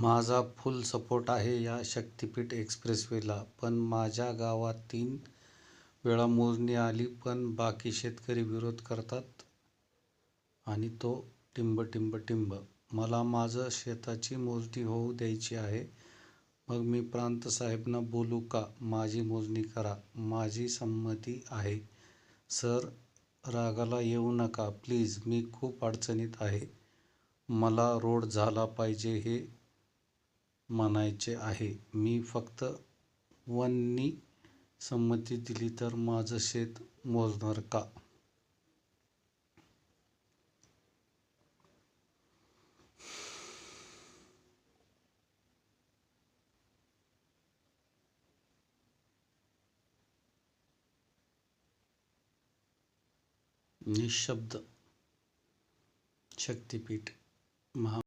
माझा फुल सपोर्ट आहे या शक्तिपीठ एक्सप्रेसवेला पण माझ्या गावात तीन वेळा मोजणी आली पण बाकी शेतकरी विरोध करतात आणि तो टिंब टिंब टिंब. मला माझं शेताची मोजणी होऊ द्यायची आहे. मग मी प्रांतसाहेबांना बोलू का? माझी मोजणी करा. माझी संमती आहे. सर रागाला येऊ नका. प्लीज मी खूप अडचणीत आहे. मला रोड झाला पाहिजे हे म्हणायचे आहे. मी फक्त वननी संमती दिली तर माझं शेत मोजणार का? निशब्द शक्तिपीठ महा